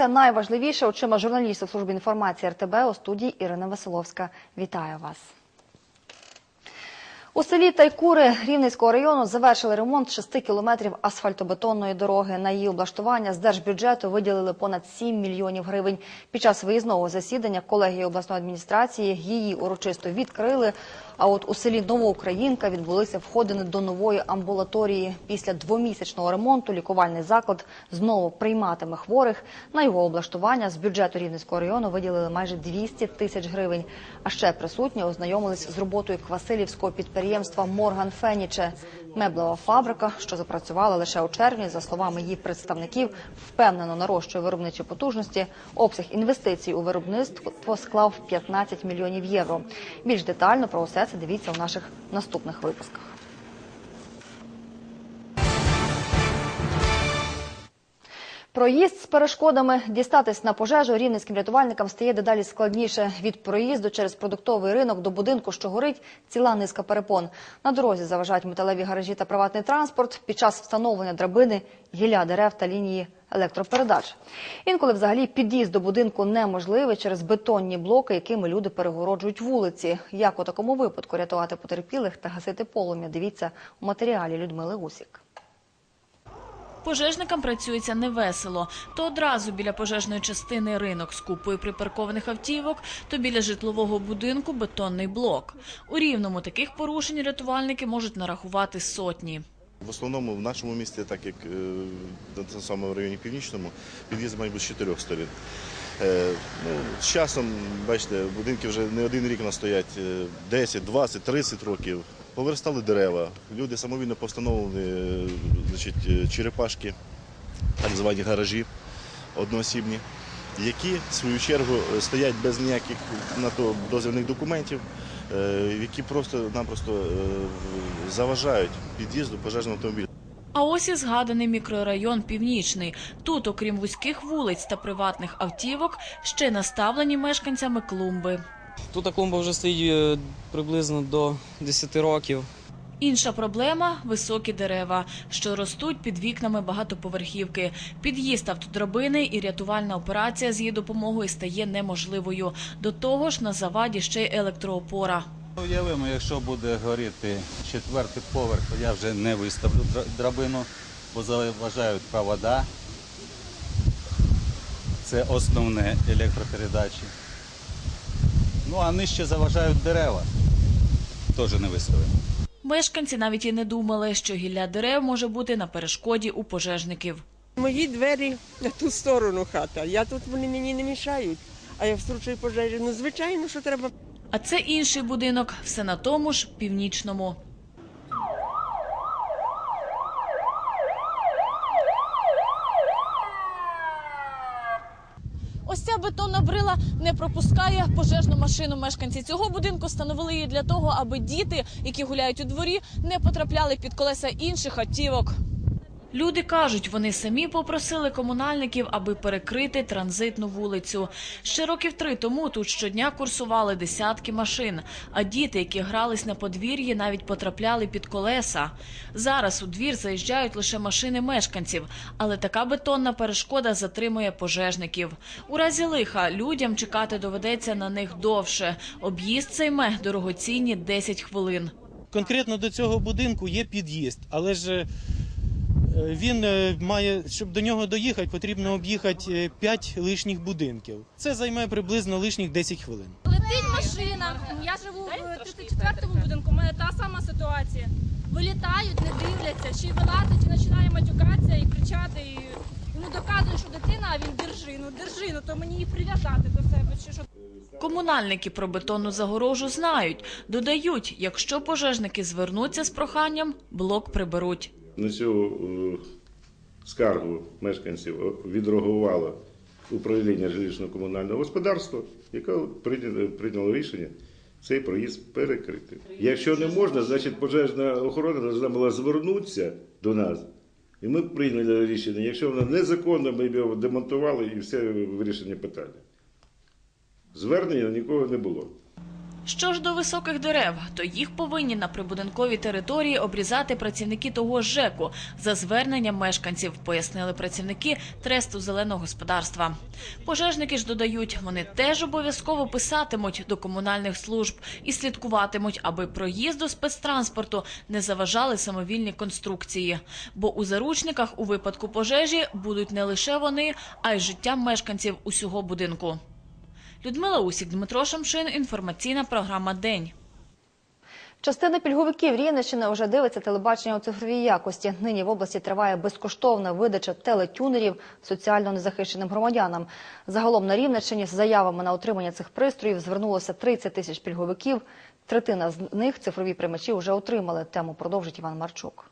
Усе найважливіше очима журналістів служби інформації РТБ у студії Ірина Василовська. Вітаю вас. У селі Тайкури Рівненського району завершили ремонт 6 кілометрів асфальтобетонної дороги. На її облаштування з держбюджету виділили понад 7 мільйонів гривень. Під час виїзного засідання колегії обласної адміністрації її урочисто відкрили. А от у селі Новоукраїнка відбулися входини до нової амбулаторії. Після двомісячного ремонту лікувальний заклад знову прийматиме хворих. На його облаштування з бюджету Рівненського району виділили майже 200 тисяч гривень. А ще присутні ознайомились з роботою Квасилівського підприємства Морган Феніче. Меблева фабрика, що запрацювала лише у червні, за словами її представників, впевнено нарощує виробничі потужності. Обсяг інвестицій у виробництво склав 15 мільйонів євро. Більш детально про усе це дивіться у наших наступних випусках. Проїзд з перешкодами дістатись на пожежу рівненським рятувальникам стає дедалі складніше. Від проїзду через продуктовий ринок до будинку, що горить, ціла низка перепон. На дорозі заважають металеві гаражі та приватний транспорт. Під час встановлення драбини гілля дерев та лінії електропередач. Інколи взагалі під'їзд до будинку неможливий через бетонні блоки, якими люди перегороджують вулиці. Як у такому випадку рятувати потерпілих та гасити полум'я? Дивіться у матеріалі Людмили Усік. Пожежникам працюється невесело. То одразу біля пожежної частини ринок з купою припаркованих автівок, то біля житлового будинку бетонний блок. У рівному таких порушень рятувальники можуть нарахувати сотні. В основному в нашому місті, так як е, на самому районі північному, під'їзд має бути з чотирьох сторін. Е, Ну, з часом, бачите, будинки вже не один рік настоять, е, 10, 20, 30 років. Повиростали дерева, люди самовільно постановили е, значить, е, черепашки, так звані гаражі одноосібні, які в свою чергу е, стоять без ніяких на то дозвільних документів, які просто-напросто заважають під'їзду пожежного автомобіля. А ось і згаданий мікрорайон Північний. Тут, окрім вузьких вулиць та приватних автівок, ще наставлені мешканцями клумби. Тут клумба вже стоїть е, приблизно до 10 років. Інша проблема високі дерева, що ростуть під вікнами багатоповерхівки. Під'їзд автодрабини і рятувальна операція з її допомогою стає неможливою. До того ж, на заваді ще й електроопора. Уявимо, якщо буде горіти четвертий поверх, то я вже не виставлю драбину, бо заважають провода. Це основне електропередачі. Ну а нижче заважають дерева. Теж не виставимо. Мешканці навіть і не думали, що гілля дерев може бути на перешкоді у пожежників. Мої двері на ту сторону хата. Я тут вони мені не мішають. А я в пожежі, ну звичайно, що треба А це інший будинок, все на тому ж північному. Ось ця бетонна брила не пропускає пожежну машину. Мешканці цього будинку встановили її для того, аби діти, які гуляють у дворі, не потрапляли під колеса інших автівок. Люди кажуть, вони самі попросили комунальників, аби перекрити транзитну вулицю. Ще років три тому тут щодня курсували десятки машин, а діти, які грались на подвір'ї, навіть потрапляли під колеса. Зараз у двір заїжджають лише машини мешканців, але така бетонна перешкода затримує пожежників. У разі лиха людям чекати доведеться на них довше. Об'їзд займе дорогоцінні 10 хвилин. Конкретно до цього будинку є під'їзд, але ж е, він е, має, щоб до нього доїхати, потрібно об'їхати 5 лишніх будинків. Це займе приблизно лишніх 10 хвилин. Летить машина. Я живу в 34-му будинку. У мене та сама ситуація. Вилітають, не дивляться, чи вилазить, чи починає матюкатися і кричати. І йому доказує, що дитина, а він держи, ну держи, ну то мені її прив'язати до себе. Чи що Комунальники про бетонну загорожу знають. Додають, якщо пожежники звернуться з проханням, блок приберуть. На цю е, скаргу мешканців е, відреагувало управління жилищно-комунального господарства, яке прийняло, прийняло рішення цей проїзд перекрити. Якщо не можна, значить пожежна охорона повинна була звернутися до нас. І ми прийняли рішення. Якщо воно незаконно, ми його демонтували і все вирішення питання. Звернення нікого не було. Що ж до високих дерев, то їх повинні на прибудинковій території обрізати працівники того ж ЖЕКу за зверненням мешканців, пояснили працівники тресту зеленого господарства. Пожежники ж додають, вони теж обов'язково писатимуть до комунальних служб і слідкуватимуть, аби проїзду спецтранспорту не заважали самовільні конструкції. Бо у заручниках у випадку пожежі будуть не лише вони, а й життя мешканців усього будинку. Людмила Усік, Дмитро Шамшин. Інформаційна програма День. Частина пільговиків Рівненщини вже дивиться телебачення у цифровій якості. Нині в області триває безкоштовна видача телетюнерів соціально незахищеним громадянам. Загалом на Рівненщині з заявами на отримання цих пристроїв звернулося 30 тисяч пільговиків. Третина з них цифрові приймачі вже отримали. Тему продовжить Іван Марчук.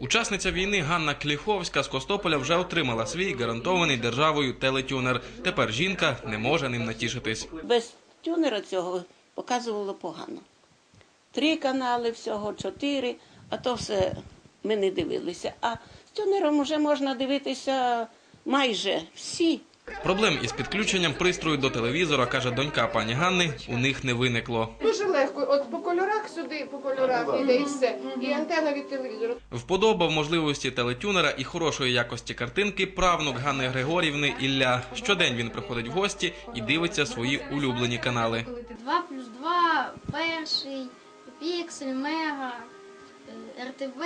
Учасниця війни Ганна Кліховська з Костополя вже отримала свій гарантований державою телетюнер. Тепер жінка не може ним натішитись. Без тюнера цього показувало погано. Три канали всього, чотири, а то все ми не дивилися. А з тюнером вже можна дивитися майже всі. Проблем із підключенням пристрою до телевізора, каже донька пані Ганни, у них не виникло. Дуже легко. От по кольорах сюди, по кольорах іде і все. І антенна від телевізора. Вподобав можливості телетюнера і хорошої якості картинки правнук Ганни Григорівни Ілля. Щодень він приходить в гості і дивиться свої улюблені канали. 2 плюс 2, перший, піксель, мега, е, РТВ.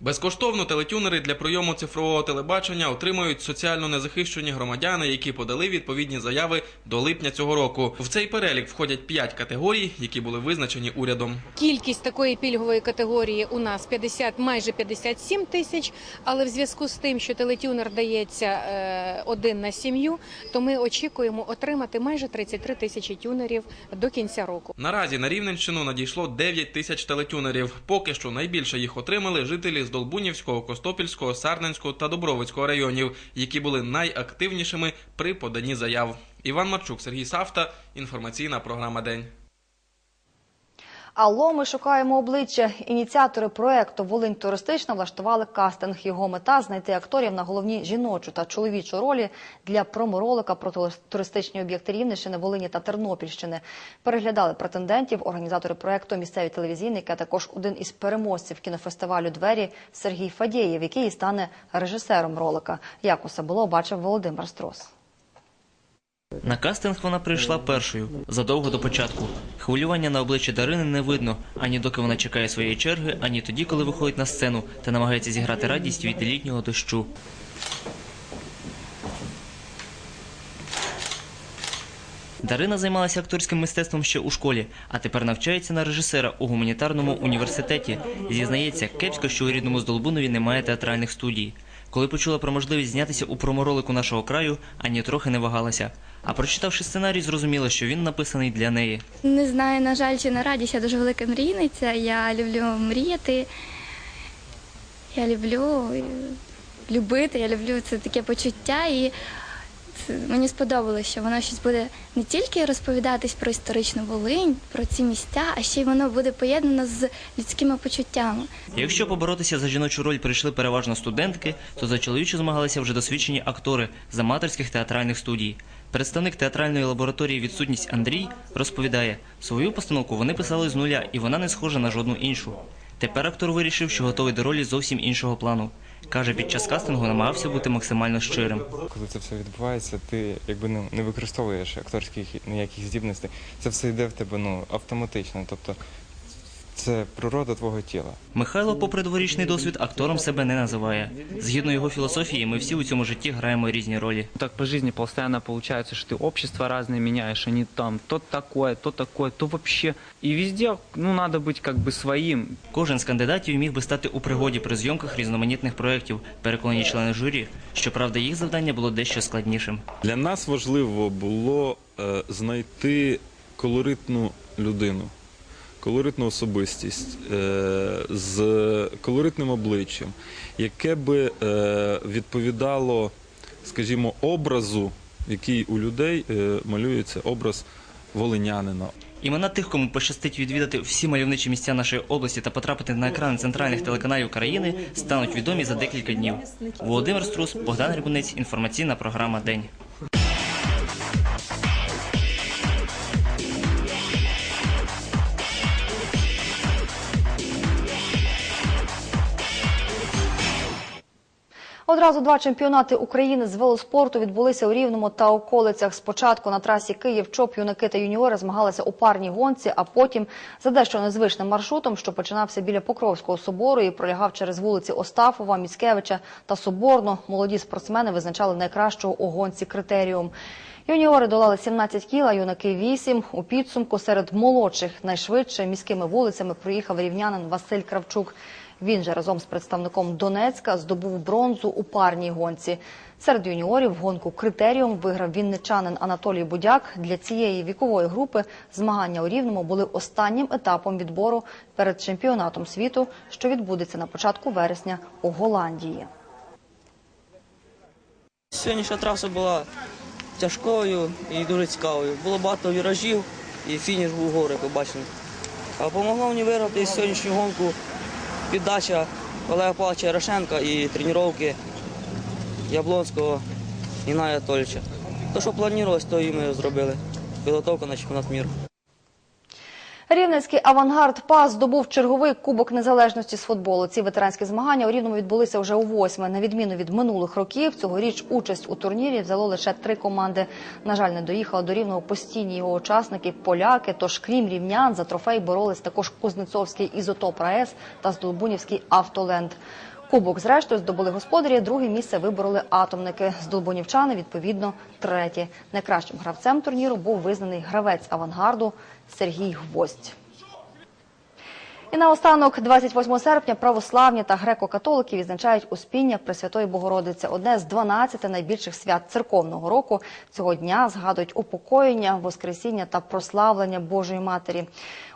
Безкоштовно телетюнери для прийому цифрового телебачення отримують соціально незахищені громадяни, які подали відповідні заяви до липня цього року. В цей перелік входять п'ять категорій, які були визначені урядом. Кількість такої пільгової категорії у нас 50, майже 57 тисяч, але в зв'язку з тим, що телетюнер дається е, один на сім'ю, то ми очікуємо отримати майже 33 тисячі тюнерів до кінця року. Наразі на Рівненщину надійшло 9 тисяч телетюнерів. Поки що найбільше їх отримали жителі з Долбунівського, Костопільського, Сарненського та Добровицького районів, які були найактивнішими при поданні заяв. Іван Марчук, Сергій Савта. Інформаційна програма День. Алло, ми шукаємо обличчя. Ініціатори проекту Волинь туристична влаштували кастинг. Його мета знайти акторів на головні жіночу та чоловічу ролі для проморолика про туристичні об'єкти Рівненщини, Волині та Тернопільщини. Переглядали претендентів організатори проекту місцеві телевізійники, а також один із переможців кінофестивалю Двері Сергій Фадєєв, який і стане режисером ролика. Як усе було, бачив Володимир Строс. На кастинг вона прийшла першою, задовго до початку. Хвилювання на обличчі Дарини не видно, ані доки вона чекає своєї черги, ані тоді, коли виходить на сцену та намагається зіграти радість від літнього дощу. Дарина займалася акторським мистецтвом ще у школі, а тепер навчається на режисера у гуманітарному університеті. Зізнається, кепсько, що у рідному Здолбунові немає театральних студій. Коли почула про можливість знятися у проморолику нашого краю, ані трохи не вагалася. А прочитавши сценарій, зрозуміла, що він написаний для неї. Не знаю, на жаль, чи на радість, я дуже велика мрійниця. Я люблю мріяти. Я люблю любити, я люблю це таке почуття. І мені сподобалося, що воно щось буде не тільки розповідатись про історичну Волинь, про ці місця, а ще й воно буде поєднано з людськими почуттями. Якщо поборотися за жіночу роль прийшли переважно студентки, то за чоловічу змагалися вже досвідчені актори з аматорських театральних студій. Представник театральної лабораторії Відсутність Андрій розповідає, свою постановку вони писали з нуля, і вона не схожа на жодну іншу. Тепер актор вирішив, що готовий до ролі зовсім іншого плану. Каже, під час кастингу намагався бути максимально щирим. Коли це все відбувається, ти якби ну, не використовуєш акторських ніяких здібностей. Це все йде в тебе ну, автоматично. Тобто це природа твого тіла. Михайло, попри дворічний досвід, актором себе не називає. Згідно його філософії, ми всі у цьому житті граємо різні ролі. Так по жизни постоянно получается, что ты общество разное меняешь, они там то такое, то такое, то вообще. И везде, ну, надо быть как бы своим. Кожен з кандидатів міг би стати у пригоді при зйомках різноманітних проєктів, переконані члени журі. Щоправда, їх завдання було дещо складнішим. Для нас важливо було е, знайти колоритну людину, колоритну особистість е, з колоритним обличчям, яке би е, відповідало, скажімо, образу, який у людей е, малюється образ волинянина. Імена тих, кому пощастить відвідати всі мальовничі місця нашої області та потрапити на екрани центральних телеканалів країни, стануть відомі за декілька днів. Володимир Струс, Богдан Рябунець, інформаційна програма День. Одразу два чемпіонати України з велоспорту відбулися у Рівному та околицях. Спочатку на трасі Київ-Чоп юнаки та юніори змагалися у парній гонці, а потім за дещо незвичним маршрутом, що починався біля Покровського собору і пролягав через вулиці Остафова, Міцкевича та Соборну. Молоді спортсмени визначали найкращого у гонці критеріум. Юніори долали 17 кіл, а юнаки 8. У підсумку серед молодших найшвидше міськими вулицями проїхав рівнянин Василь Кравчук. Він же разом з представником Донецька здобув бронзу у парній гонці. Серед юніорів гонку критеріум виграв вінничанин Анатолій Будяк. Для цієї вікової групи змагання у Рівному були останнім етапом відбору перед чемпіонатом світу, що відбудеться на початку вересня у Голландії. Сьогоднішня траса була тяжкою і дуже цікавою. Було багато віражів і фініш був гори, бачили. А допомогло мені виграти сьогоднішню гонку піддача Олега Павловича Ярошенка і тренування Яблонського Іная Анатолійовича. То, що планувалось, то і ми зробили. Підготовка на чемпіонат міру. Рівненський авангард ПАС здобув черговий кубок незалежності з футболу. Ці ветеранські змагання у Рівному відбулися вже у восьме. На відміну від минулих років, цьогоріч участь у турнірі взяло лише три команди. На жаль, не доїхали до Рівного постійні його учасники поляки. Тож, крім рівнян, за трофей боролись також Кузнецовський ізотоп РаЕС та Здолбунівський автоленд. Кубок, зрештою, здобули господарі. Друге місце вибороли атомники. Здолбонівчани, відповідно, третє. Найкращим гравцем турніру був визнаний гравець авангарду Сергій Гвоздь. І наостанок, 28 серпня, православні та греко-католики відзначають Успіння Пресвятої Богородиці. Одне з 12 найбільших свят церковного року. Цього дня згадують упокоєння, воскресіння та прославлення Божої Матері.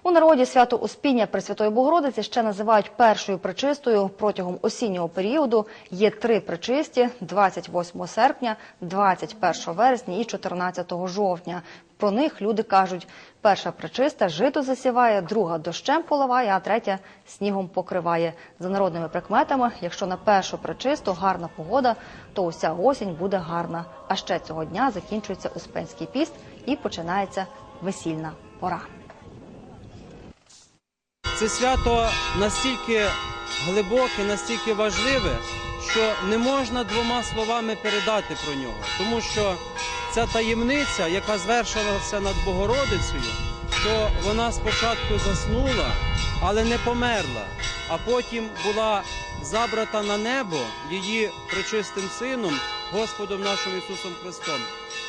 У народі свято Успіння Пресвятої Богородиці ще називають першою причистою. Протягом осіннього періоду є три причисті – 28 серпня, 21 вересня і 14 жовтня. Про них люди кажуть, перша причиста жито засіває, друга дощем поливає, а третя снігом покриває. За народними прикметами, якщо на першу причисту гарна погода, то уся осінь буде гарна. А ще цього дня закінчується Успенський піст і починається весільна пора. Це свято настільки глибоке, настільки важливе, що не можна двома словами передати про нього, тому що ця таємниця, яка звершилася над Богородицею, що вона спочатку заснула, але не померла, а потім була забрата на небо її пречистим сином, Господом нашим Ісусом Христом,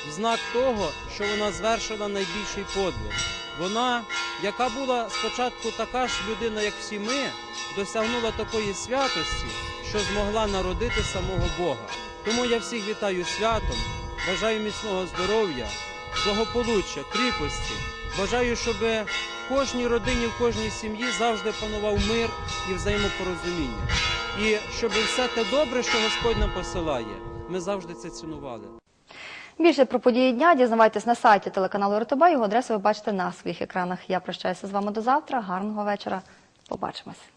в знак того, що вона звершила найбільший подвиг. Вона, яка була спочатку така ж людина, як всі ми, досягнула такої святості, що змогла народити самого Бога. Тому я всіх вітаю святом, бажаю міцного здоров'я, благополуччя, кріпості. Бажаю, щоб в кожній родині, в кожній сім'ї завжди панував мир і взаємопорозуміння. І щоб все те добре, що Господь нам посилає, ми завжди це цінували. Більше про події дня дізнавайтесь на сайті телеканалу РТБ. Його адресу ви бачите на своїх екранах. Я прощаюся з вами до завтра. Гарного вечора. Побачимось.